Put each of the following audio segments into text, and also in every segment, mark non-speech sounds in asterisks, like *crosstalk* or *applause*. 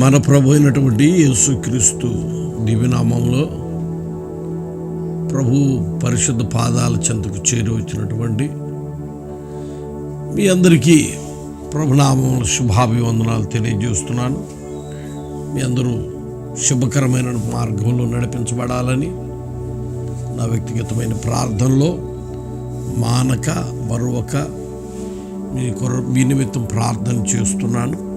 మన ప్రభు అయినటువంటి యేసుక్రీస్తు దివ్యనామంలో ప్రభు పరిశుద్ధ పాదాల చెంతకు చేరి వచ్చినటువంటి మీ అందరికీ ప్రభునామంలో శుభాభివందనాలు తెలియజేస్తున్నాను. మీ అందరూ శుభకరమైన మార్గంలో నడిపించబడాలని నా వ్యక్తిగతమైన ప్రార్థనలో మానక మరొక మీ కొర మీ నిమిత్తం ప్రార్థన చేస్తున్నాను.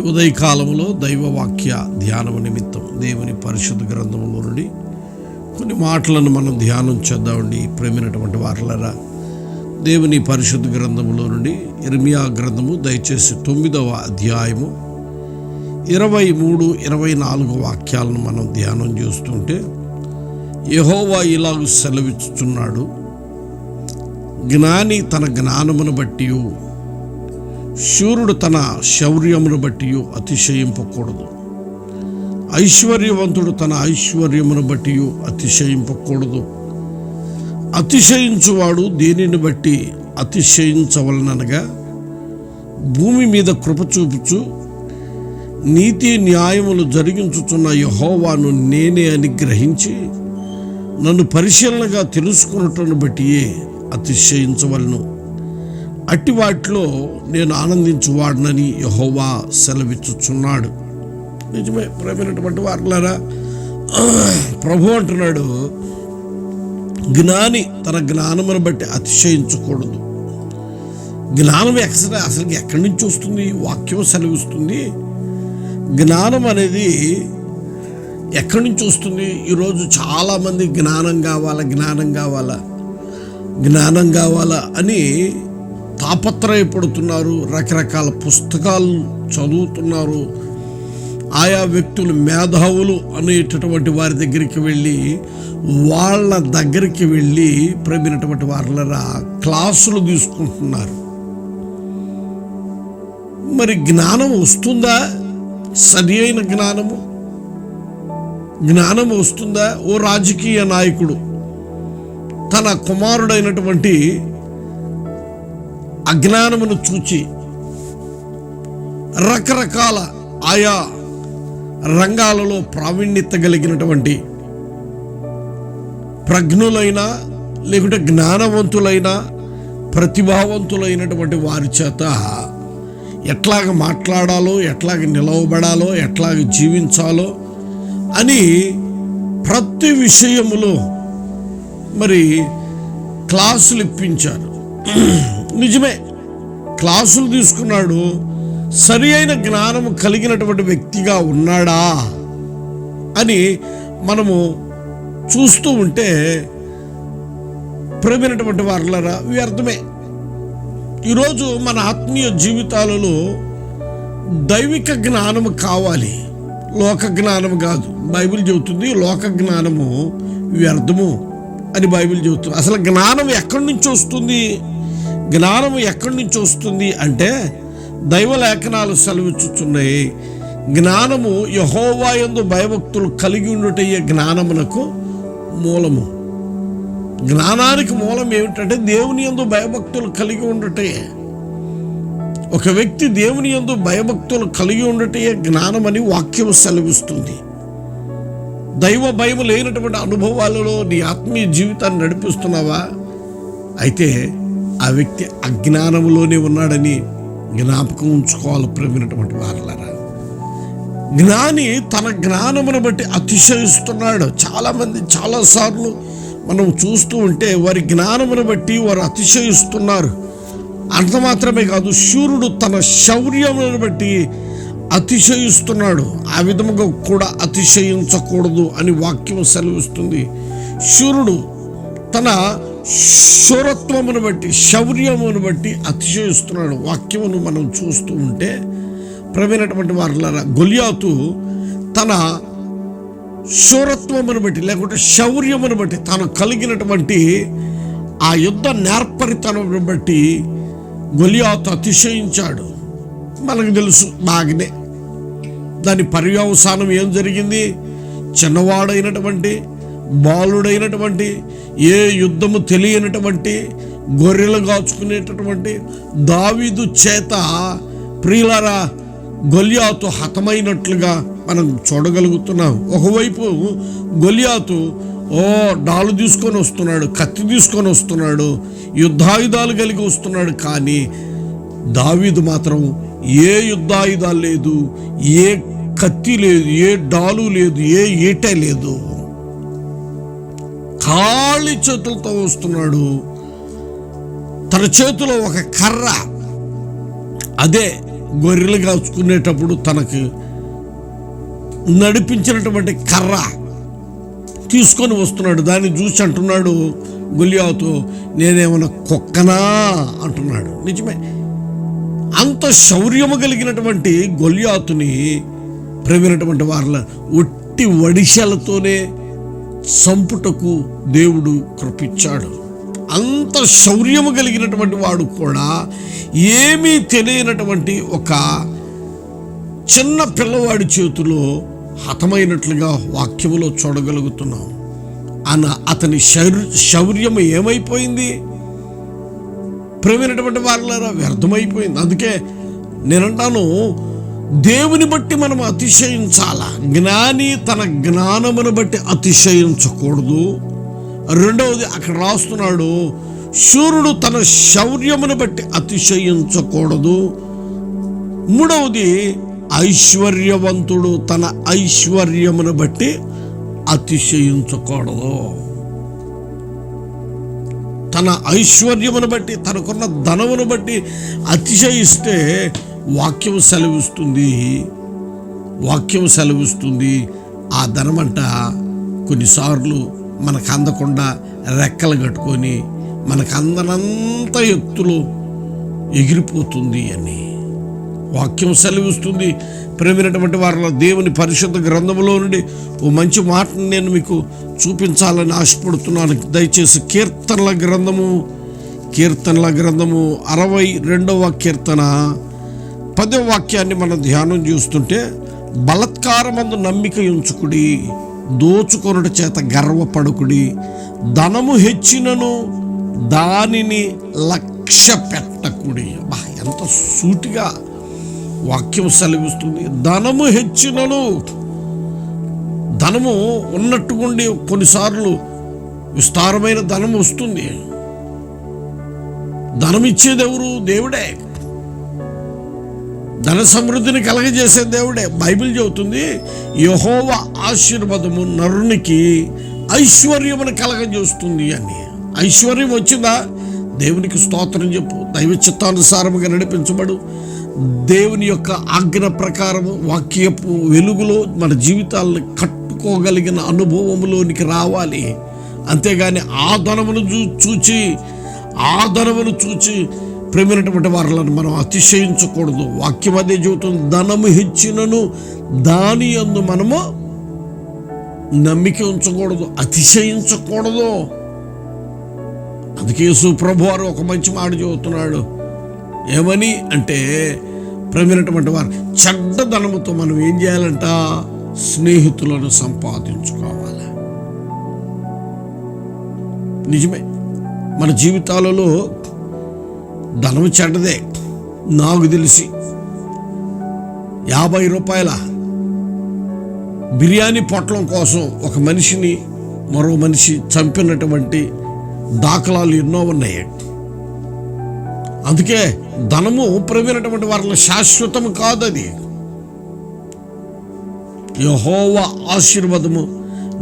ఉదయకాలంలో దైవవాక్య ధ్యానం నిమిత్తం దేవుని పరిశుద్ధ గ్రంథంలో నుండి కొన్ని మాటలను మనం ధ్యానం చేద్దామండి. ప్రేమైనటువంటి వారులరా దేవుని పరిశుద్ధ గ్రంథంలో నుండి ఇర్మియా గ్రంథము దయచేసి తొమ్మిదవ అధ్యాయము ఇరవై మూడు ఇరవై నాలుగు వాక్యాలను మనం ధ్యానం చేస్తుంటే యహోవా ఇలాగ సెలవిస్తున్నాడు జ్ఞాని తన జ్ఞానమును బట్టి శూరుడు తన శౌర్యమును బట్టి అతిశయింపకూడదు. ఐశ్వర్యవంతుడు తన ఐశ్వర్యమును బట్టి అతిశయింపకూడదు. అతిశయించువాడు దేనిని బట్టి అతిశయించవలనగా భూమి మీద కృప చూపుచు నీతి న్యాయములు జరిగించుచున్న యహోవాను నేనే అని గ్రహించి నన్ను పరిశీలనగా తెలుసుకున్నట్టును బట్టియే అతిశయించవలను. అట్టి వాటిలో నేను ఆనందించువాడనని యహోవా సెలవిచ్చుచున్నాడు. నిజమే ప్రేమైనటువంటి వారులారా ప్రభు అంటున్నాడు జ్ఞాని తన జ్ఞానమును బట్టి అతిశయించకూడదు. జ్ఞానం ఎక్కడ అసలు ఎక్కడి నుంచి వస్తుంది? వాక్యం సెలవిస్తుంది. జ్ఞానం అనేది ఎక్కడి నుంచి వస్తుంది? ఈరోజు చాలామంది జ్ఞానం కావాలా? జ్ఞానం కావాలా? జ్ఞానం కావాలా? అని తాపత్రయపడుతున్నారు రకరకాల పుస్తకాలు చదువుతున్నారు. ఆయా వ్యక్తులు మేధావులు అనేటటువంటి వారి దగ్గరికి వెళ్ళి వాళ్ళ దగ్గరికి వెళ్ళి ప్రమినటువంటి వారిలరా క్లాసులు తీసుకుంటున్నారు. మరి జ్ఞానం వస్తుందా? సరి అయిన జ్ఞానము? జ్ఞానం వస్తుందా? ఓ రాజకీయ నాయకుడు తన కుమారుడైనటువంటి అజ్ఞానమును చూచి రకరకాల ఆయా రంగాలలో ప్రావీణ్యత కలిగినటువంటి ప్రజ్ఞులైనా లేకుంటే జ్ఞానవంతులైన ప్రతిభావంతులైనటువంటి వారి చేత ఎట్లాగ మాట్లాడాలో ఎట్లాగ నిలవబడాలో ఎట్లాగ జీవించాలో అని ప్రతి విషయములో మరి క్లాసులు ఇప్పించారు. నిజమే. క్లాసులు తీసుకున్నాడు. సరి అయిన జ్ఞానము కలిగినటువంటి వ్యక్తిగా ఉన్నాడా అని మనము చూస్తూ ఉంటే ప్రేమైనటువంటి వారులరా వ్యర్థమే ఈరోజు మన ఆత్మీయ జీవితాలలో దైవిక జ్ఞానము కావాలి. లోక జ్ఞానము కాదు. బైబిల్ చెబుతుంది లోక జ్ఞానము వ్యర్థము అని బైబిల్ చెబుతుంది. అసలు జ్ఞానం ఎక్కడి నుంచి వస్తుంది? జ్ఞానం ఎక్కడి నుంచి వస్తుంది అంటే దైవ లేఖనాలు సెలవిచ్చుచున్నాయి. జ్ఞానము యహోవాయందు భయభక్తులు కలిగి ఉండుటయ్యే జ్ఞానమునకు మూలము. జ్ఞానానికి మూలం ఏమిటంటే దేవుని ఎందు భయభక్తులు కలిగి ఉండటే ఒక వ్యక్తి దేవుని ఎందు భయభక్తులు కలిగి ఉండటే జ్ఞానమని వాక్యం సెలవిస్తుంది. దైవ భయం లేనటువంటి అనుభవాలలో నీ ఆత్మీయ జీవితాన్ని నడిపిస్తున్నావా? అయితే ఆ వ్యక్తి అజ్ఞానములోనే ఉన్నాడని జ్ఞాపకం ఉంచుకోవాలి ప్రేమినటువంటి వారులరా. జ్ఞాని తన జ్ఞానమును బట్టి అతిశయిస్తున్నాడు. చాలామంది చాలాసార్లు మనం చూస్తూ ఉంటే వారి జ్ఞానమును బట్టి వారు అతిశయిస్తున్నారు. అంత మాత్రమే కాదు శూరుడు తన శౌర్యమును బట్టి అతిశయిస్తున్నాడు. ఆ విధముగా కూడా అతిశయించకూడదు అని వాక్యం సెలవిస్తుంది. శూరుడు తన శూరత్వమును బట్టి శౌర్యమును బట్టి అతిశయిస్తున్నాడు. వాక్యమును మనం చూస్తూ ఉంటే ప్రవీణటువంటి వారులారా గొలియాతు తన శూరత్వమును బట్టి లేకుంటే శౌర్యమును బట్టి తాను కలిగినటువంటి ఆ యుద్ధ నేర్పరితనమును బట్టి గొలియాతు అతిశయించాడు. మనకు తెలుసు బాగానే. దాని పర్యవసానం ఏం జరిగింది? చిన్నవాడైనటువంటి బాలుడైనటువంటి ఏ యుద్ధము తెలియనటువంటి గొర్రెలు కాచుకునేటటువంటి దావీదు చేత ప్రియులరా గొలియాతు హతమైనట్లుగా మనం చూడగలుగుతున్నాం. ఒకవైపు గొలియాతు ఓ డాలు తీసుకొని వస్తున్నాడు కత్తి తీసుకొని వస్తున్నాడు యుద్ధాయుధాలు కలిగి వస్తున్నాడు కానీ దావీదు మాత్రం ఏ యుద్ధాయుధాలు లేదు ఏ కత్తి లేదు ఏ డాలు లేదు ఏ ఈట లేదు. ఖాళీ చేతులతో వస్తున్నాడు. తన చేతిలో ఒక కర్ర. అదే గొర్రెలు కాచుకునేటప్పుడు తనకు నడిపించినటువంటి కర్ర తీసుకొని వస్తున్నాడు. దాన్ని చూసి అంటున్నాడు గులియాతో నేనేమన్నా కుక్కనా? అంటున్నాడు. నిజమే. అంత శౌర్యము కలిగినటువంటి గొలియాతుని ప్రేమినటువంటి వారిలో ఒట్టి వడిశలతోనే సంపుటకు దేవుడు కృపించాడు. అంత శౌర్యము కలిగినటువంటి వాడు కూడా ఏమీ తెలియనటువంటి ఒక చిన్న పిల్లవాడి చేతిలో హతమైనట్లుగా వాక్యములో చూడగలుగుతున్నాం. అన్న అతని శౌర్ శౌర్యం ఏమైపోయింది? ప్రేమైనటువంటి వాళ్ళారా వ్యర్థమైపోయింది. అందుకే నేనంటాను దేవుని బట్టి మనం అతిశయించాల? జ్ఞాని తన జ్ఞానమును బట్టి అతిశయించకూడదు. రెండవది అక్కడ రాస్తున్నాడు సూర్యుడు తన శౌర్యమును బట్టి అతిశయించకూడదు. మూడవది ఐశ్వర్యవంతుడు తన ఐశ్వర్యమును బట్టి అతిశయించకూడదు. తన ఐశ్వర్యమును బట్టి తనకున్న ధనమును బట్టి అతిశయిస్తే వాక్యం సెలవిస్తుంది. వాక్యం సెలవిస్తుంది. ఆ ధనమంట కొన్నిసార్లు మనకు అందకుండా రెక్కలు కట్టుకొని మనకు అందనంత ఎత్తులో ఎగిరిపోతుంది అని. వాక్యం సెలవిస్తుంది. ప్రేమైనటువంటి వారిలో దేవుని పరిశుద్ధ గ్రంథంలో నుండి ఓ మంచి మాటను నేను మీకు చూపించాలని ఆశపడుతున్నాను. దయచేసి కీర్తనల గ్రంథము కీర్తనల గ్రంథము అరవై రెండవ కీర్తన. పదవ వాక్యాన్ని మనం ధ్యానం చేస్తుంటే బలత్కారమందు నమ్మిక ఉంచుకుడి దోచుకొనుట చేత గర్వపడుకుడి ధనము హెచ్చినను దానిని లక్ష్య పెట్టకుడి అబ్బా ఎంత సూటిగా వాక్యం సెలవిస్తుంది. ధనము హెచ్చినను ధనము ఉన్నట్టుకుండి కొన్నిసార్లు విస్తారమైన ధనం వస్తుంది. ధనం ఇచ్చేది దేవుడే. ధన సమృద్ధిని కలగజేసే దేవుడే. బైబిల్ చెబుతుంది యహోవ ఆశీర్వాదము నరునికి ఐశ్వర్యమును కలగజేస్తుంది అని. ఐశ్వర్యం వచ్చిందా? దేవునికి స్తోత్రం చెప్పు. దైవ చిత్తానుసారముగా నడిపించబడు. దేవుని యొక్క ఆజ్ఞ ప్రకారం వాక్యపు వెలుగులో మన జీవితాలను కట్టుకోగలిగిన అనుభవంలోనికి రావాలి. అంతేగాని ఆ ధనమును చూ చూచి ఆ ధనమును చూచి ప్రేమైనటువంటి వారిని మనం అతిశయించకూడదు. వాక్యం అదే ధనము హెచ్చినను దాని అందు మనము నమ్మిక ఉంచకూడదు అతిశయించకూడదు. అందుకే సుప్రభు వారు ఒక మంచి మాట చెబుతున్నాడు. ఏమని అంటే ప్రమినటువంటి వారు చెడ్డ ధనముతో మనం ఏం చేయాలంట? స్నేహితులను సంపాదించుకోవాలి. నిజమే మన జీవితాలలో ధనం చెడ్డదే నాకు తెలిసి. యాభై రూపాయల బిర్యానీ పొట్లం కోసం ఒక మనిషిని మరో మనిషి చంపినటువంటి దాఖలాలు ఎన్నో ఉన్నాయి. అందుకే ధనము ప్రవీణటువంటి వారిలో శాశ్వతం కాదు అది. యహోవ ఆశీర్వాదము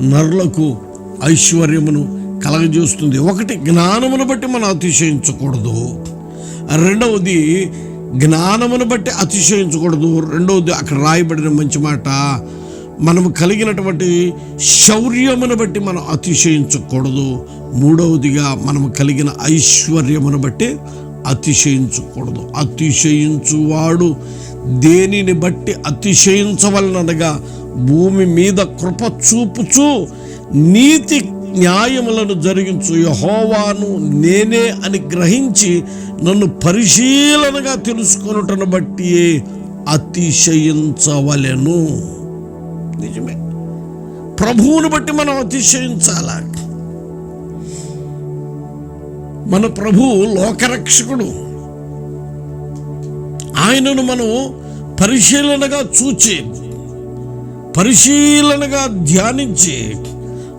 నరులకు ఐశ్వర్యమును కలగజేస్తుంది. ఒకటి జ్ఞానమును బట్టి మనం అతిశయించకూడదు. రెండవది జ్ఞానమును బట్టి అతిశయించకూడదు. రెండవది అక్కడ రాయబడిన మంచి మాట. మనము కలిగినటువంటి శౌర్యమును బట్టి మనం అతిశయించకూడదు. మూడవదిగా మనము కలిగిన ఐశ్వర్యమును బట్టి అతిశయించకూడదు. అతిశయించువాడు దేనిని బట్టి అతిశయించవలనగా భూమి మీద కృప చూపుచు నీతి న్యాయములను జరిగించు. యహోవాను నేనే అని గ్రహించి నన్ను పరిశీలనగా తెలుసుకొనుటను బట్టి అతిశయించవలెను. నిజమే. ప్రభువుని బట్టి మనం అతిశయించాల? మన ప్రభు లోకరక్షకుడు. ఆయనను మనం పరిశీలనగా చూచి పరిశీలనగా ధ్యానించి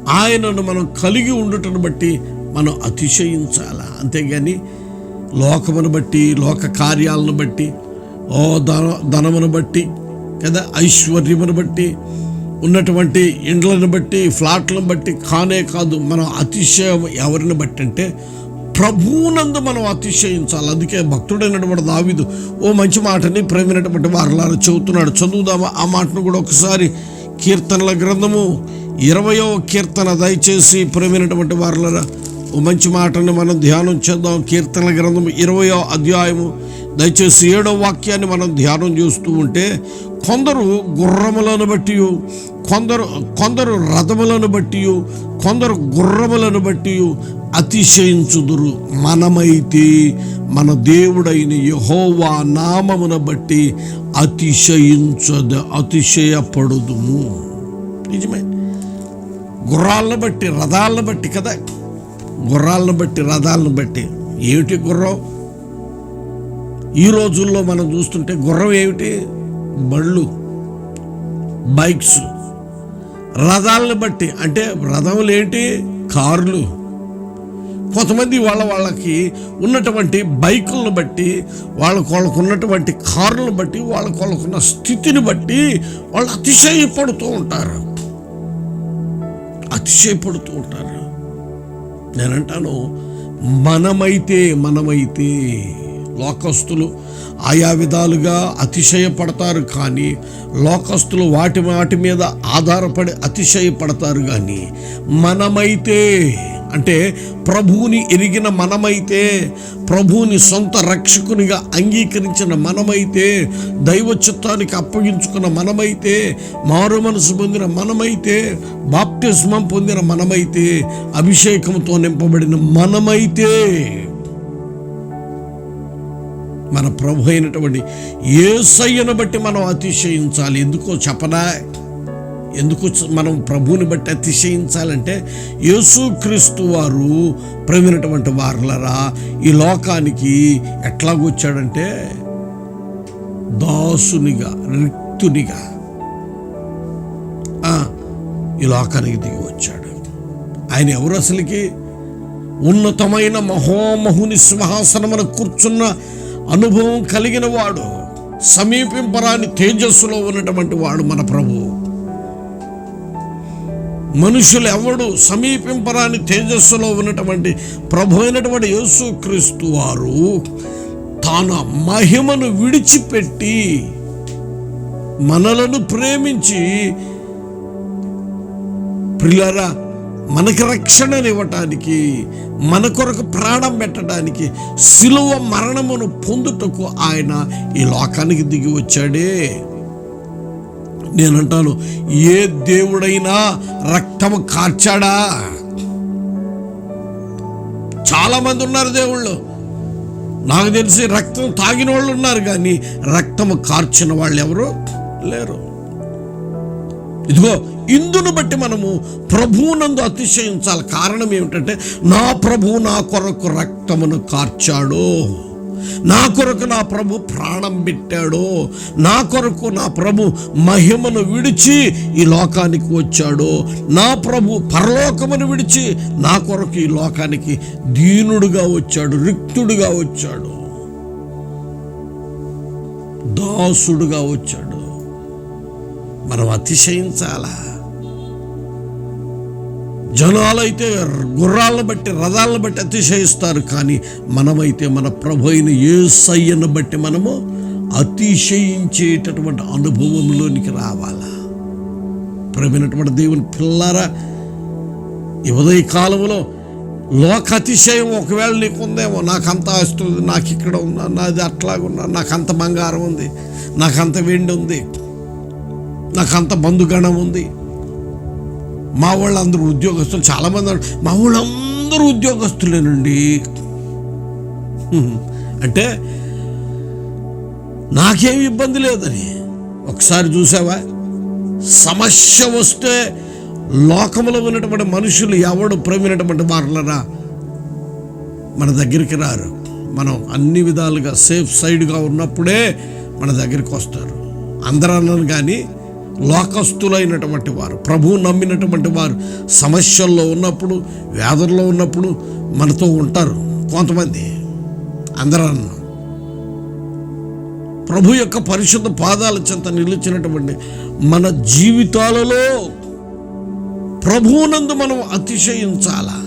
ఆయనను మనం కలిగి ఉండటం బట్టి మనం అతిశయించాల? అంతేగాని లోకమును బట్టి లోక కార్యాలను బట్టి ఓ ధన ధనమును బట్టి కదా ఐశ్వర్యమును బట్టి ఉన్నటువంటి ఇండ్లను బట్టి ఫ్లాట్లను బట్టి కానే కాదు మనం అతిశయం ఎవరిని బట్టి అంటే ప్రభువునందు మనం అతిశయించాలి. అందుకే భక్తుడైనటువంటి దావిదు ఓ మంచి మాటని ప్రేమైనటువంటి వారలారా చెబుతున్నాడు. చదువుదామా? ఆ మాటను కూడా ఒకసారి కీర్తనల గ్రంథము ఇరవయో కీర్తన దయచేసి ప్రేమైనటువంటి వారలారా ఓ మంచి మాటని మనం ధ్యానం చేద్దాం. కీర్తనల గ్రంథం ఇరవయో అధ్యాయము. దయచేసి ఏడో వాక్యాన్ని మనం ధ్యానం చేస్తూ ఉంటే కొందరు గుర్రములను బట్టి కొందరు కొందరు రథములను బట్టి కొందరు గుర్రములను బట్టి అతిశయించుదురు. మనమైతే మన దేవుడైన యహోవా నామమును బట్టి అతిశయించద అతిశయపడుదుము. నిజమే. గుర్రాలను బట్టి రథాలను బట్టి కదా? గుర్రాలను బట్టి రథాలను బట్టి ఏమిటి గుర్రం? ఈ రోజుల్లో మనం చూస్తుంటే గుర్రం ఏమిటి? బళ్ళు బైక్స్. రథాలను బట్టి అంటే రథములు ఏంటి? కార్లు. కొంతమంది వాళ్ళ వాళ్ళకి ఉన్నటువంటి బైకులను బట్టి వాళ్ళకు వాళ్ళకు ఉన్నటువంటి కార్లను బట్టి వాళ్ళకు వాళ్ళకున్న స్థితిని బట్టి వాళ్ళు అతిశయపడుతూ ఉంటారు. అతిశయపడుతూ ఉంటారు. నేనంటాను మనమైతే మనమైతే లోకస్తులు ఆయా విధాలుగా అతిశయపడతారు కానీ లోకస్తులు వాటి వాటి మీద ఆధారపడి అతిశయపడతారు కానీ మనమైతే అంటే ప్రభువుని ఎరిగిన మనమైతే ప్రభువుని సొంత రక్షకునిగా అంగీకరించిన మనమైతే దైవ చిత్తానికి అప్పగించుకున్న మనమైతే మారు మనసు పొందిన మనమైతే బాప్తిస్మం పొందిన మనమైతే అభిషేకంతో నింపబడిన మనమైతే మన ప్రభు అయినటువంటి ఏ సయ్యను బట్టి మనం అతిశయించాలి. ఎందుకో చెప్పనా? ఎందుకు మనం ప్రభువుని బట్టి అతిశయించాలంటే యేసుక్రీస్తు వారు ప్రమినటువంటి వారులరా. ఈ లోకానికి ఎట్లాగొచ్చాడంటే దాసునిగా రిక్తునిగా ఈ లోకానికి దిగి వచ్చాడు. ఆయన ఎవరు అసలుకి? ఉన్నతమైన మహోమహుని సింహాసనమున కూర్చున్న అనుభవం కలిగిన వాడు సమీపింపరాని తేజస్సులో ఉన్నటువంటి వాడు మన ప్రభువు మనుషులు ఎవడు సమీపింపరాని తేజస్సులో ఉన్నటువంటి ప్రభు అయినటువంటి యేసుక్రీస్తు వారు తన మహిమను విడిచిపెట్టి మనలను ప్రేమించి ప్రిలరా మనకి రక్షణనివ్వటానికి మన కొరకు ప్రాణం పెట్టడానికి సిలువ మరణమును పొందుటకు ఆయన ఈ లోకానికి దిగి వచ్చాడే. నేనంటాను ఏ దేవుడైనా రక్తము కార్చాడా? చాలా మంది ఉన్నారు దేవుళ్ళు. నాకు తెలిసి రక్తం తాగిన వాళ్ళు ఉన్నారు కానీ రక్తము కార్చిన వాళ్ళు ఎవరు? లేరు. ఇదిగో ఇందును బట్టి మనము ప్రభువునందు అతిశయించాలి. కారణం ఏమిటంటే నా ప్రభువు నా కొరకు రక్తమును కార్చాడు. నా కొరకు నా ప్రభు ప్రాణం పెట్టాడు నా కొరకు నా ప్రభు మహిమను విడిచి ఈ లోకానికి వచ్చాడు నా ప్రభు పరలోకమును విడిచి నా కొరకు ఈ లోకానికి దీనుడుగా వచ్చాడు రిక్తుడుగా వచ్చాడు దాసుడుగా వచ్చాడు. మనం అతిశయించాలా? జనాలైతే గుర్రాలను బట్టి రథాలను బట్టి అతిశయిస్తారు. కానీ మనమైతే మన ప్రభు అయిన యేసయ్యను బట్టి మనము అతిశయించేటటువంటి అనుభవంలోనికి రావాలా? ప్రవీణటువంటి దేవుని పిల్లారా ఈ ఉదయ కాలంలో లోక అతిశయం ఒకవేళ నీకు ఉందేమో నాకు అంత ఆస్తి ఉంది నాకు ఇక్కడ ఉన్నా నాది అట్లాగున్నా నాకంత బంగారం ఉంది నాకంత వెండి ఉంది నాకు అంత బంధుగణం ఉంది మా వాళ్ళందరూ ఉద్యోగస్తులు చాలామంది అన్నారు, మా వాళ్ళందరూ ఉద్యోగస్తులేనండి. *laughs* అంటే నాకేమి ఇబ్బంది లేదని. ఒకసారి చూసావా? సమస్య వస్తే లోకములో ఉన్నటువంటి మనుషులు ఎవడు ప్రేమినటువంటి వారులరా? మన దగ్గరికి రారు. మనం అన్ని విధాలుగా సేఫ్ సైడ్గా ఉన్నప్పుడే మన దగ్గరికి వస్తారు. అందరూ అన్నాను కానీ లోకస్తులైనటువంటి వారు ప్రభువు నమ్మినటువంటి వారు సమస్యల్లో ఉన్నప్పుడు వ్యాధుల్లో ఉన్నప్పుడు మనతో ఉంటారు కొంతమంది. అందరూ ప్రభు యొక్క పరిశుద్ధ పాదాల చెంత నిలిచినటువంటి మన జీవితాలలో ప్రభువునందు మనం అతిశయించాలా?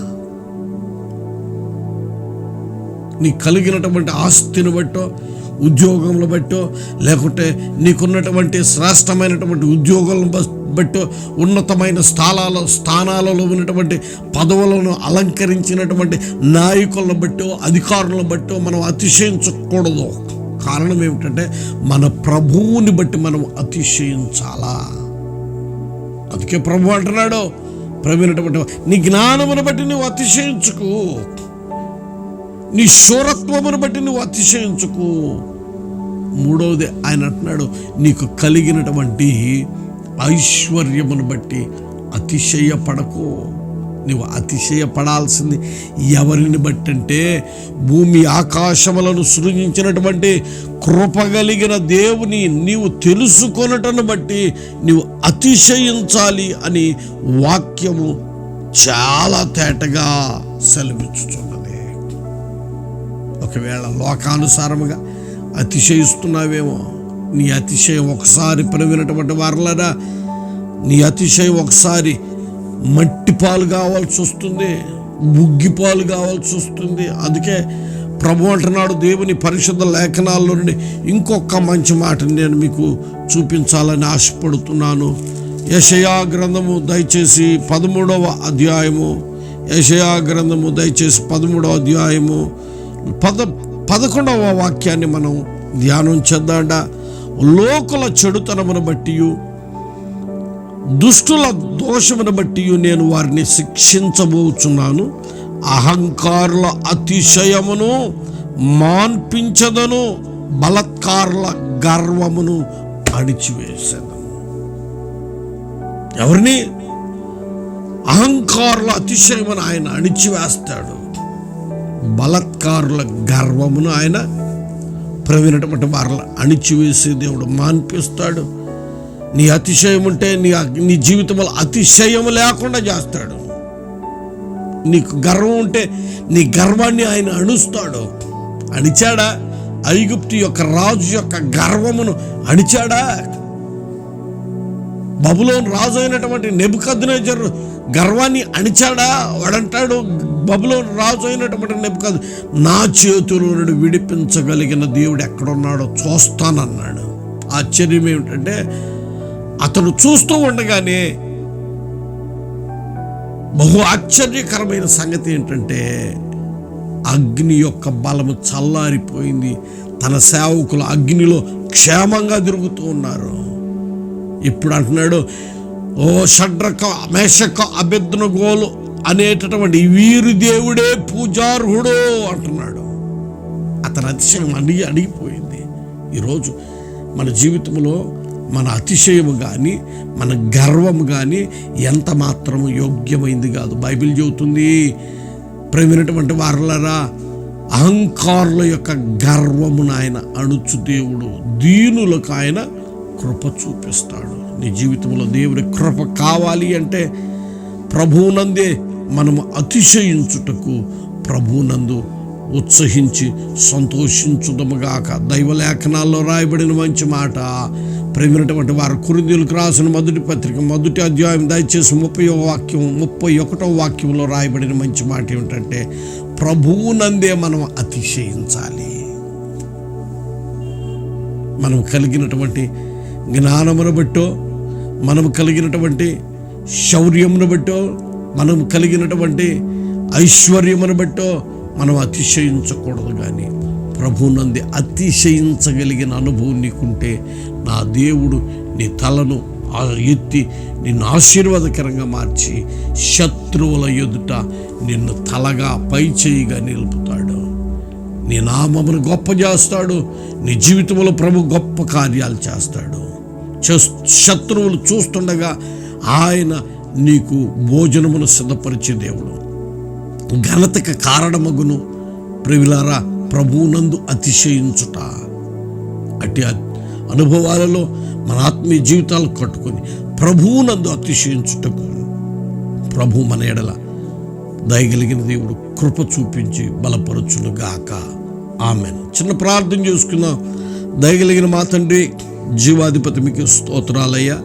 నీ కలిగినటువంటి ఆస్తిని బట్టో ఉద్యోగంలో బట్టో లేకుంటే నీకున్నటువంటి శ్రేష్టమైనటువంటి ఉద్యోగాలను బ- బట్టో ఉన్నతమైన స్థానాల స్థానాలలో ఉన్నటువంటి పదవులను అలంకరించినటువంటి నాయకులను బట్టో అధికారులను బట్టో మనం అతిశయించకూడదు. కారణం ఏమిటంటే మన ప్రభువుని బట్టి మనం అతిశయించాలా? అందుకే ప్రభు అంటున్నాడు ప్రవీణటువంటి నీ జ్ఞానమును బట్టి నువ్వు అతిశయించుకు. నీ శూరత్వమును బట్టి నువ్వు అతిశయించుకు. మూడవది ఆయన అంటున్నాడు నీకు కలిగినటువంటి ఐశ్వర్యమును బట్టి అతిశయపడకు. నువ్వు అతిశయపడాల్సింది ఎవరిని బట్టి అంటే భూమి ఆకాశములను సృజించినటువంటి కృపగలిగిన దేవుని నీవు తెలుసుకొనటను బట్టి నీవు అతిశయించాలి అని వాక్యము చాలా తేటగా సెలవిచ్చుచున్నది. ఒకవేళ లోకానుసారముగా అతిశయిస్తున్నావేమో నీ అతిశయం ఒకసారి ప్రవినటువంటి వారలరా నీ అతిశయం ఒకసారి మట్టి పాలు కావాల్సి వస్తుంది ముగ్గి పాలు కావాల్సి వస్తుంది. అందుకే ప్రభు అంటున్నాడు దేవుని పరిశుద్ధ లేఖనాల్లో నుండి ఇంకొక మంచి మాటని నేను మీకు చూపించాలని ఆశపడుతున్నాను. యషయా గ్రంథము దయచేసి పదమూడవ అధ్యాయము యషయా గ్రంథము దయచేసి పదమూడవ అధ్యాయము పద పదకొండవ వాక్యాన్ని మనం ధ్యానం చేద్దాడ. లోకుల చెడుతనమును బట్టి దుష్టుల దోషమును బట్టి నేను వారిని శిక్షించబోచున్నాను. అహంకారుల అతిశయమును మాన్పించదను బలత్కారుల గర్వమును అణిచివేశాను ఎవరిని? అహంకారుల అతిశయమును ఆయన అణిచివేస్తాడు. బలత్కారుల గర్వమును ఆయన ప్రవీణటువంటి వారిని అణిచివేసి దేవుడు మాన్పిస్తాడు. నీ అతిశయం ఉంటే నీ నీ జీవితంలో అతిశయం లేకుండా చేస్తాడు. నీకు గర్వం ఉంటే నీ గర్వాన్ని ఆయన అణుస్తాడు. అణిచాడా? ఐగుప్తు యొక్క రాజు యొక్క గర్వమును అణిచాడా? బబులోన్ రాజు అయినటువంటి నెబుకద్నేజర్ గర్వాన్ని అణిచాడా? వాడంటాడు బబులోన్ రాజు అయినటువంటి నెబుకద్ నా చేతుల నుండి విడిపించగలిగిన దేవుడు ఎక్కడున్నాడో చూస్తానన్నాడు. ఆశ్చర్యం ఏమిటంటే అతను చూస్తూ ఉండగానే బహు ఆశ్చర్యకరమైన సంగతి ఏంటంటే అగ్ని యొక్క బలము చల్లారిపోయింది. తన సేవకులు అగ్నిలో క్షేమంగా తిరుగుతూ ఉన్నారు. ఇప్పుడు అంటున్నాడు ఓ షడ్రక మేషక అభ్యర్థన గోలు అనేటటువంటి వీరు దేవుడే పూజార్హుడు అంటున్నాడు. అతని అతిశయం అడిగి అడిగిపోయింది. ఈరోజు మన జీవితంలో మన అతిశయము కానీ మన గర్వము కానీ ఎంత మాత్రము యోగ్యమైంది కాదు. బైబిల్ చెబుతుంది ప్రేమైనటువంటి వారలరా అహంకారుల యొక్క గర్వమును ఆయన అణుచు దేవుడు దీనులకు ఆయన కృప చూపిస్తాడు. నీ జీవితంలో దేవుడి కృప కావాలి అంటే ప్రభువునందే మనము అతిశయించుటకు ప్రభువునందు ఉత్సహించి సంతోషించుదముగాక. దైవలేఖనాల్లో రాయబడిన మంచి మాట. ప్రేమైనటువంటి వారు కురుదీలకు రాసిన మొదటి పత్రిక మొదటి అధ్యాయం దయచేసి ముప్పై వాక్యం ముప్పై ఒకటో వాక్యంలో రాయబడిన మంచి మాట ఏమిటంటే ప్రభువునందే మనం అతిశయించాలి. మనం కలిగినటువంటి జ్ఞానమును బట్టో మనము కలిగినటువంటి శౌర్యమును బట్టో మనం కలిగినటువంటి ఐశ్వర్యమును బట్టో మనం అతిశయించకూడదు కానీ ప్రభునంది అతిశయించగలిగిన అనుభవం నీకుంటే నా దేవుడు నీ తలను ఆ ఎత్తి నిన్ను ఆశీర్వాదకరంగా మార్చి శత్రువుల ఎదుట నిన్ను తలగా పై చేయిగా నిలుపుతాడు. నీ నామమును గొప్ప చేస్తాడు నీ జీవితంలో ప్రభు గొప్ప కార్యాలు చేస్తాడు. శత్రువులు చూస్తుండగా ఆయన నీకు భోజనమును సిద్ధపరిచే దేవుడు. ఘనతకు కారణమగును. ప్రివిలారా ప్రభువునందు అతిశయించుట. అట్టి అనుభవాలలో మన ఆత్మీయ జీవితాలు కట్టుకొని ప్రభువునందు అతిశయించుటకు. ప్రభు మన ఎడల దయగలిగిన దేవుడు కృప చూపించి బలపరచును గాక ఆమెను. చిన్న ప్రార్థన చేసుకుందాం. దయగలిగిన మా తండ్రి జీవాధిపతి మీకు స్తోత్రాలయ్యా.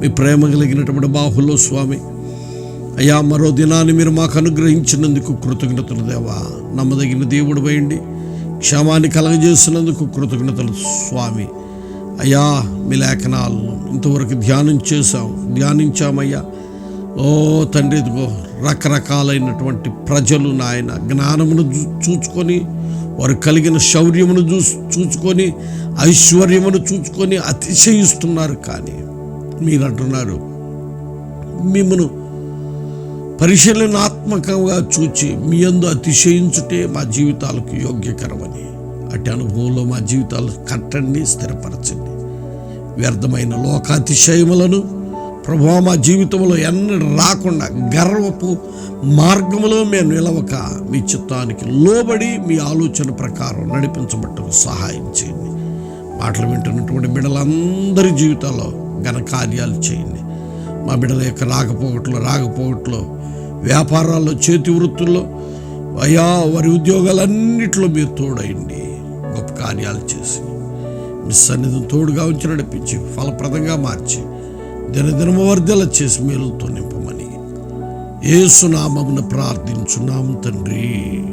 మీ ప్రేమ కలిగినటువంటి బాహులో స్వామి అయ్యా మరో దినాన్ని మీరు మాకు అనుగ్రహించినందుకు కృతజ్ఞతలు దేవా. నమ్మదగిన దేవుడు వేయండి. క్షమాన్ని కలగజేసినందుకు కృతజ్ఞతలు స్వామి. అయ్యా మీ లేఖనాలను ఇంతవరకు ధ్యానం చేశాం ధ్యానించామయ్యా. ఓ తండ్రి ఇదిగో రకరకాలైనటువంటి ప్రజలు నాయన జ్ఞానమును చూ- చూచుకొని వారు కలిగిన శౌర్యమును చూ చూచుకొని ఐశ్వర్యమును చూచుకొని అతిశయిస్తున్నారు కానీ మీరు అంటున్నారు మిమ్మను పరిశీలనాత్మకంగా చూచి మీ అందు అతిశయించుటే మా జీవితాలకు యోగ్యకరమని. అటు అనుభవంలో మా జీవితాలు కట్టండి స్థిరపరచండి. వ్యర్థమైన లోకాతిశయములను ప్రభు మా జీవితంలో ఎన్నడూ రాకుండా గర్వపు మార్గంలో మేము నిలవక మీ చిత్తానికి లోబడి మీ ఆలోచన ప్రకారం నడిపించబట్టకు సహాయం చేయండి. మాటలు వింటున్నటువంటి బిడ్డలందరి జీవితాల్లో ఘన కార్యాలు చేయండి. మా బిడ్డల యొక్క రాకపోకట్లో రాకపోకట్లో వ్యాపారాల్లో చేతి వృత్తుల్లో అయా వారి ఉద్యోగాలన్నింటిలో మీరు తోడయండి. గొప్ప కార్యాలు చేసి మీ సన్నిధిని తోడుగా ఉంచి నడిపించి ఫలప్రదంగా మార్చి దినదినము వర్ధల చేసి మేలుతో నింపమని ఏసునామమున ప్రార్థించున్నాం తండ్రి.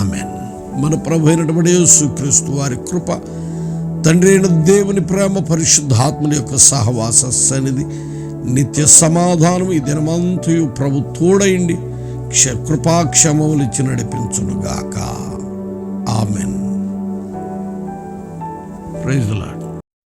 ఆమెన్. మన ప్రభు అయినటువంటి యేసుక్రీస్తు వారి కృప తండ్రి అయిన దేవుని ప్రేమ పరిశుద్ధాత్మని యొక్క సహవాస సన్నిధి నిత్య సమాధానం ఈ దినమంతయు ప్రభు తోడైండి క్ష కృపాక్షమములు ఇచ్చి నడిపించునుగాక. ఆమెన్. Praise lord